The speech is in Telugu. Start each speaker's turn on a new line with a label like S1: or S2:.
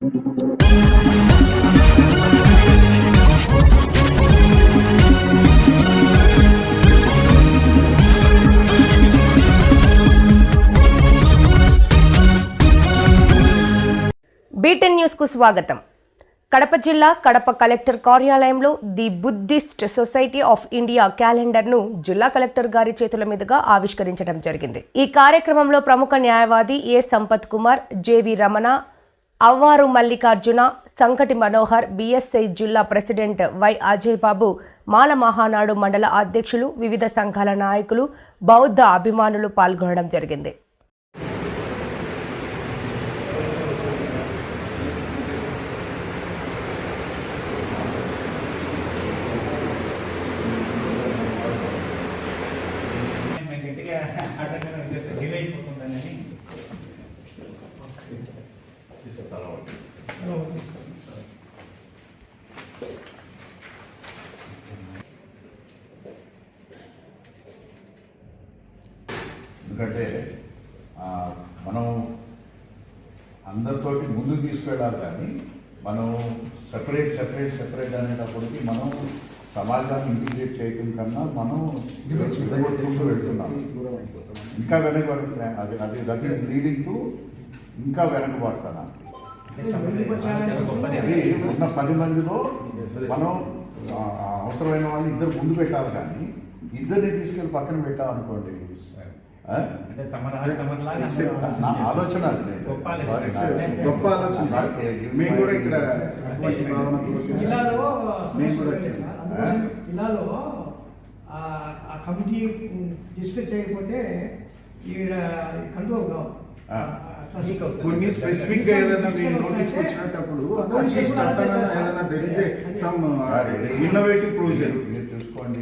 S1: బీటెన్ న్యూస్కు స్వాగతం. కడప జిల్లా కడప కలెక్టర్ కార్యాలయంలో the Buddhist society of India క్యాలెండర్ను జిల్లా కలెక్టర్ గారి చేతుల మీదుగా ఆవిష్కరించడం జరిగింది. ఈ కార్యక్రమంలో ప్రముఖ న్యాయవాది A Sampath Kumar JV Ramana Avvaru Mallikarjuna Sankati Manohar BSI జిల్లా ప్రెసిడెంట్ వై అజయ్ బాబు మాల మహానాడు మండల అధ్యక్షులు వివిధ సంఘాల నాయకులు బౌద్ధ అభిమానులు పాల్గొనడం జరిగింది.
S2: ఎందుకంటే మనం అందరితోటి ముందుకు తీసుకెళ్ళాలి కానీ మనం సెపరేట్ సపరేట్ సపరేట్ అనేటప్పటికి మనం సమాజాన్ని ఇంటిగ్రేట్ చేయడం కన్నా మనం విడగొట్టుకుంటూ వెళ్తున్నాం. ఇంకా వెనకబడుతున్నాయి. అది అది దట్ ఈస్ లీడింగ్ టు ఇంకా వెనకబడుతున్నాం. ఉన్న పది మందిలో మనం అవసరమైన వాళ్ళు ఇద్దరు ముందు పెట్టాలి కానీ ఇద్దరిని తీసుకెళ్ళి పక్కన
S3: తమలాగా
S2: నా ఆలోచన.
S3: గొప్ప ఆలోచన.
S4: మేము కూడా ఇక్కడ
S5: జిల్లాలో ఆ ఆ కమిటీ డిస్కస్ చేయకపోతే ఈడ కంట్రోల్ కావు.
S4: కొన్ని స్పెసిఫిక్గా ఏదైనా మీరు నోటీస్ వచ్చినప్పుడు అట్లీస్ట్ ఏదైనా there is some innovative provision